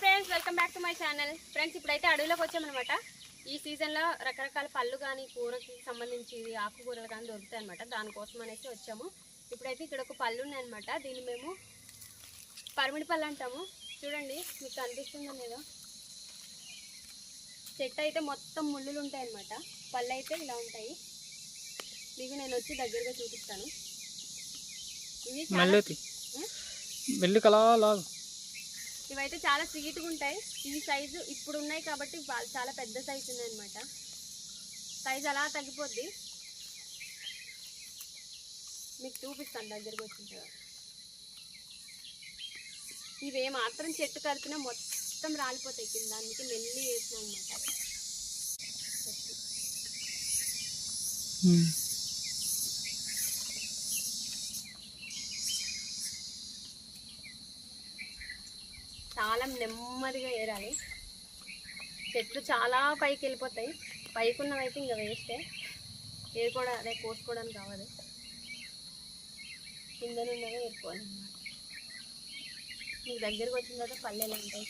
Friends welcome back to my channel friends ఇప్పుడైతే అడవిలోకి వచ్చామన్నమాట. ఈ సీజన్లో రకరకాల పళ్ళు కానీ కూరకి సంబంధించి ఆకుకూరలు కానీ దొరుకుతాయి అనమాట దానికోసం అనేసి వచ్చాము. ఇప్పుడైతే ఇక్కడ ఒక పళ్ళు ఉన్నాయన్నమాట. దీన్ని మేము పరిమిడి పళ్ళు అంటాము. చూడండి మీకు కనిపిస్తుందో లేదో? చెట్టు అయితే మొత్తం ముళ్ళులు ఉంటాయి అనమాట పళ్ళు అయితే ఇలా ఉంటాయి. మీకు నేను వచ్చి దగ్గరగా చూపిస్తాను. ఇవి లాగు ఇవైతే చాలా స్వీట్గా ఉంటాయి ఈ సైజు ఇప్పుడు ఉన్నాయి కాబట్టి చాలా పెద్ద సైజు ఉన్నాయి అనమాట సైజు అలా తగ్గిపోద్ది. మీకు చూపిస్తాను దగ్గరకు వచ్చిన తర్వాత. ఇవే మాత్రం చెట్టు కలిపినా మొత్తం రాలిపోతాయి. కింద అందుకే మెల్లి వేసిన అనమాట కాలం నెమ్మదిగా ఏరాలి. చెట్లు చాలా పైకి వెళ్ళిపోతాయి. పైకి ఉన్నవైతే ఇంకా వేస్తే ఏరుకోవడం అదే కోసుకోవడానికి కావాలి కింద నుండే ఏరుకోవాలి అన్నమాట. మీకు దగ్గరకు వచ్చిన తర్వాత పల్లెలు ఉంటాయి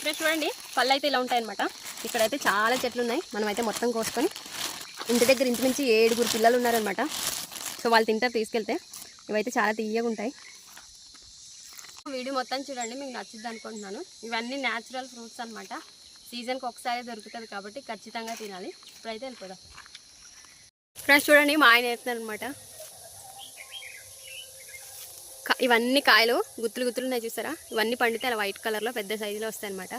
ఇక్కడ చూడండి పళ్ళు అయితే ఇలా ఉంటాయన్నమాట. ఇక్కడైతే చాలా చెట్లు ఉన్నాయి మనమైతే మొత్తం కోసుకొని ఇంటి దగ్గర ఇంచుమించి ఏడుగురు పిల్లలు ఉన్నారనమాట సో వాళ్ళు తింటారు తీసుకెళ్తే. ఇవైతే చాలా తీయగా ఉంటాయి. వీడియో మొత్తం చూడండి మీకు నచ్చుద్ది అనుకుంటున్నాను. ఇవన్నీ న్యాచురల్ ఫ్రూట్స్ అనమాట సీజన్కి ఒకసారి దొరుకుతుంది కాబట్టి ఖచ్చితంగా తినాలి. ఇప్పుడైతే వెళ్ళిపోదాం. ఫ్రెండ్స్ చూడండి మా ఆయన వేస్తున్నారు అనమాట ఇవన్నీ కాయలు గుత్తులు గుత్తులు ఉన్నాయి చూసారా? ఇవన్నీ పండితే అలా వైట్ కలర్లో పెద్ద సైజులో వస్తాయి అనమాట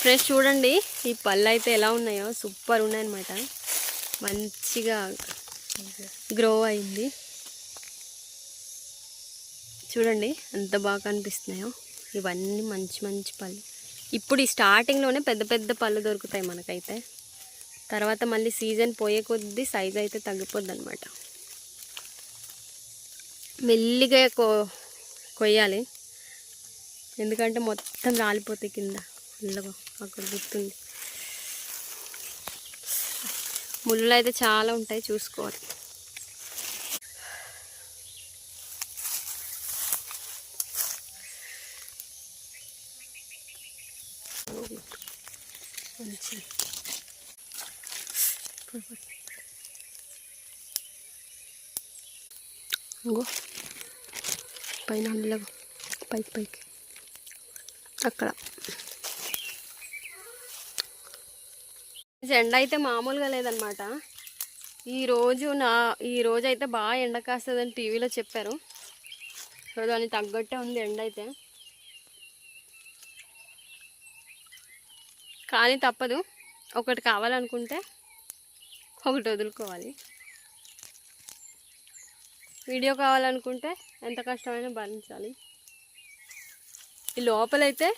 ఫ్రెష్ చూడండి. ఈ పళ్ళు అయితే ఎలా ఉన్నాయో సూపర్ ఉన్నాయన్నమాట. మంచిగా గ్రో అయింది. చూడండి ఎంత బాగా కనిపిస్తున్నాయో. ఇవన్నీ మంచి మంచి పళ్ళు. ఇప్పుడు ఈ స్టార్టింగ్లోనే పెద్ద పెద్ద పళ్ళు దొరుకుతాయి మనకైతే. తర్వాత మళ్ళీ సీజన్ పోయే కొద్దీ సైజ్ అయితే తగ్గిపోద్ది అనమాట మెల్లిగా కొయ్యాలి. ఎందుకంటే మొత్తం రాలిపోతాయి కింద. ముళ్ళగా అక్కడ గుర్తుంది. ముళ్ళు అయితే చాలా ఉంటాయి చూసుకోవాలి. ఇంకో పైన పైకి పైకి. అక్కడ. ఎండ అయితే మామూలుగా లేదనమాట. ఈరోజు నా ఈ రోజు అయితే బాగా ఎండ కాస్తుందని టీవీలో చెప్పారు. సో దానికి తగ్గట్టే ఉంది ఎండ అయితే. కానీ తప్పదు. ఒకటి కావాలనుకుంటే ఒకటి వదులుకోవాలి. వీడియో కావాలనుకుంటే ఎంత కష్టమైనా భరించాలి. ఈ లోపలైతే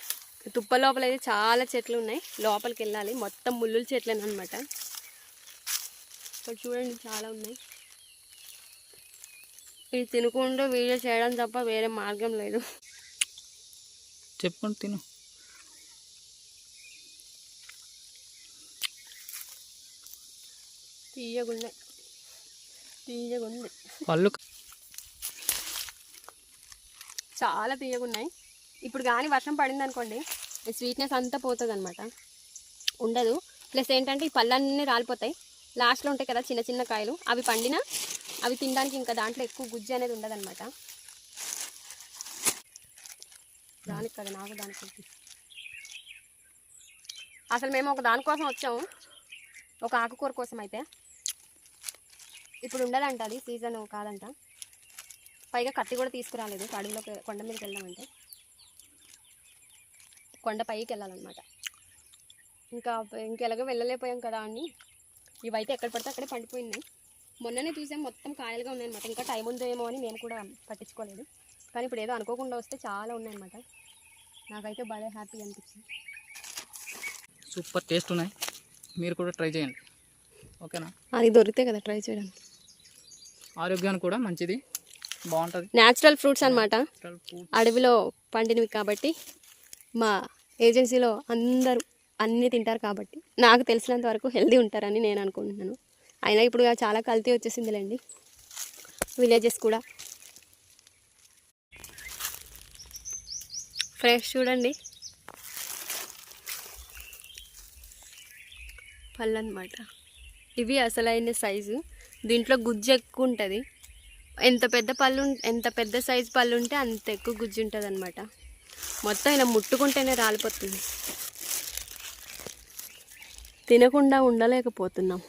తుప్ప లోపలైతే చాలా చెట్లు ఉన్నాయి లోపలికి వెళ్ళాలి మొత్తం ముళ్ళుల చెట్లేనమాట ఇక్కడ చూడండి చాలా ఉన్నాయి. ఇది తినుకుంటూ వీడియో చేయడం తప్ప వేరే మార్గం లేదు. చెప్పుకొని తిను. తీయగున్నాయి. తీయగుంది పళ్ళు చాలా తీయగున్నాయి. ఇప్పుడు కానీ వర్షం పడింది అనుకోండి స్వీట్నెస్ అంతా పోతుంది అనమాట ఉండదు. ప్లస్ ఏంటంటే ఈ పళ్ళన్నీ రాలిపోతాయి. లాస్ట్లో ఉంటాయి కదా చిన్న చిన్న కాయలు. అవి పండినా అవి తినడానికి ఇంకా దాంట్లో ఎక్కువ గుజ్జు అనేది ఉండదు అనమాట దానికి కదా నాకు దానికి అసలు మేము ఒక దానికోసం వచ్చాము ఒక ఆకుకూర కోసం అయితే. ఇప్పుడు ఉండదంట అది సీజన్ కాదంట. పైగా కత్తి కూడా తీసుకురాలేదు అడవిలోకి కొండ మీదకి వెళ్దామంటే. కొండ పైకి వెళ్ళాలన్నమాట. ఇంకా ఇంకెలాగో వెళ్ళలేకపోయాం కదా అని. ఇవైతే ఎక్కడ పడితే అక్కడే పండిపోయినాయి. మొన్ననే చూసాం మొత్తం కాయలుగా ఉన్నాయన్నమాట. ఇంకా టైం ఉందేమో అని మేము కూడా పట్టించుకోలేదు. కానీ ఇప్పుడు ఏదో అనుకోకుండా వస్తే చాలా ఉన్నాయన్నమాట. నాకైతే భలే హ్యాపీ అనిపించింది. సూపర్ టేస్ట్ ఉన్నాయి. మీరు కూడా ట్రై చేయండి. ఓకేనా? అది దొరికితే కదా ట్రై చేయడానికి. ఆరోగ్యానికి కూడా మంచిది. బాగుంటుంది. న్యాచురల్ ఫ్రూట్స్ అన్నమాట. ఫ్రూట్ అడవిలో పండినవి కాబట్టి మా ఏజెన్సీలో అందరూ అన్నీ తింటారు కాబట్టి నాకు తెలిసినంత వరకు హెల్దీ ఉంటారని నేను అనుకుంటున్నాను. అయినా ఇప్పుడు చాలా కల్తీ వచ్చేసిందిలేండి. విలేజెస్ కూడా. ఫ్రెష్ చూడండి. పళ్ళు అనమాట ఇవి అసలైన సైజు. దీంట్లో గుజ్జు ఎక్కువ ఉంటుంది. ఎంత పెద్ద పళ్ళు ఎంత పెద్ద సైజు పళ్ళు ఉంటే అంత ఎక్కువ గుజ్జు ఉంటుంది అనమాట మొత్తం ఇలా ముట్టుకుంటేనే రాలిపోతుంది. తినకుండా ఉండలేకపోతున్నాం.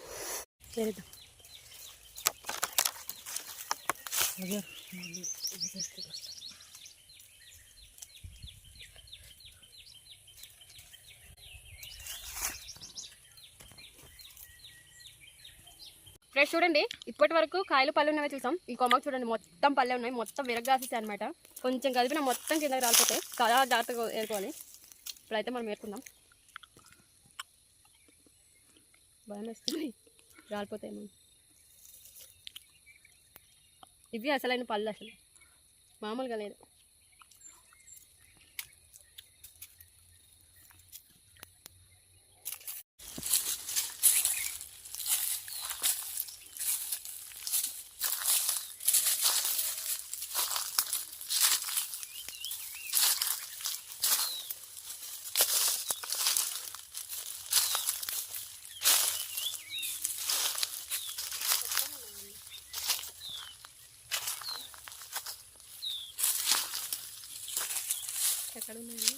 ఇక్కడ చూడండి ఇప్పటి వరకు కాయలు పళ్ళు ఉన్నవి చూసాం. ఈ కొమ్మకు చూడండి మొత్తం పళ్ళే ఉన్నాయి. మొత్తం విరగాసేసాయి అనమాట కొంచెం కలిపిన మొత్తం కిందకి రాలిపోతాయి. చాలా జాగ్రత్తగా ఏరుకోవాలి. ఇప్పుడైతే మనం ఏరుకుందాం. భయం వేస్తుంది రాలిపోతాయి ఇవి అసలైన పళ్ళు అసలు. మామూలుగా లేదు. ఎక్కడ ఉన్నాయండి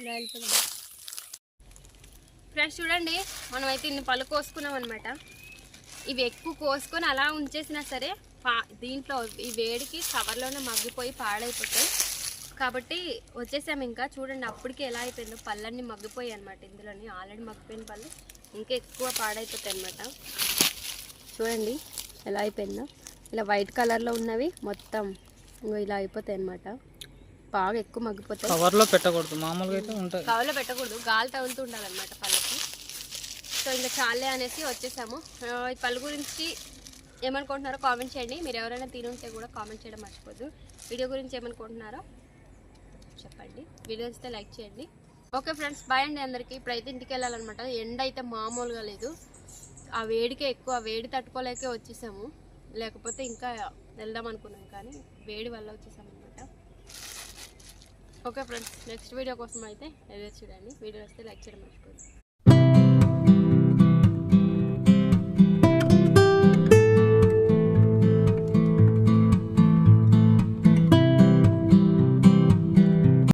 ఇలా వెళ్తున్నాం ఫ్రెండ్స్ చూడండి మనమైతే ఇన్ని పళ్ళు కోసుకున్నాం అనమాట ఇవి ఎక్కువ కోసుకొని అలా ఉంచేసినా సరే పా దీంట్లో ఈ వేడికి కవర్లోనే మగ్గిపోయి పాడైపోతాయి. కాబట్టి వచ్చేసాము ఇంకా. చూడండి అప్పటికి ఎలా అయిపోయిందో. పళ్ళన్నీ మగ్గిపోయాయి అనమాట ఇందులోని. ఆల్రెడీ మగ్గిపోయిన పళ్ళు ఇంకా ఎక్కువ పాడైపోతాయి అనమాట చూడండి ఎలా అయిపోయిందో. ఇలా వైట్ కలర్లో ఉన్నవి మొత్తం ఇంకో ఇలా అయిపోతాయి అనమాట బాగా ఎక్కువ మగ్గిపోతాయి. కవర్లో పెట్టకూడదు మామూలుగా అయితే ఉంటుంది కవలో పెట్టకూడదు గాలి తగులుతూ ఉండాలన్నమాట పళ్ళకి. సో ఇంకా చాలే అనేసి వచ్చేసాము. ఈ పళ్ళు గురించి ఏమనుకుంటున్నారో కామెంట్ చేయండి. మీరు ఎవరైనా తిని ఉంటే కూడా కామెంట్ చేయడం మర్చిపోద్దు. వీడియో గురించి ఏమనుకుంటున్నారో చెప్పండి. వీడియో వస్తే లైక్ చేయండి. ఓకే ఫ్రెండ్స్ బాయ్ అండి అందరికీ. ఇప్పుడైతే ఇంటికి వెళ్ళాలన్నమాట. ఎండ అయితే మామూలుగా లేదు. ఆ వేడికే ఎక్కువ వేడి తట్టుకోలేకే వచ్చేసాము. లేకపోతే ఇంకా వెళ్దాం అనుకున్నాం కానీ వేడి వల్ల వచ్చేసాము. ఓకే ఫ్రెండ్స్ నెక్స్ట్ వీడియో కోసం అయితే ఎదురు చూడండి. వీడియో వస్తే లైక్ చేయడం మర్చిపోయింది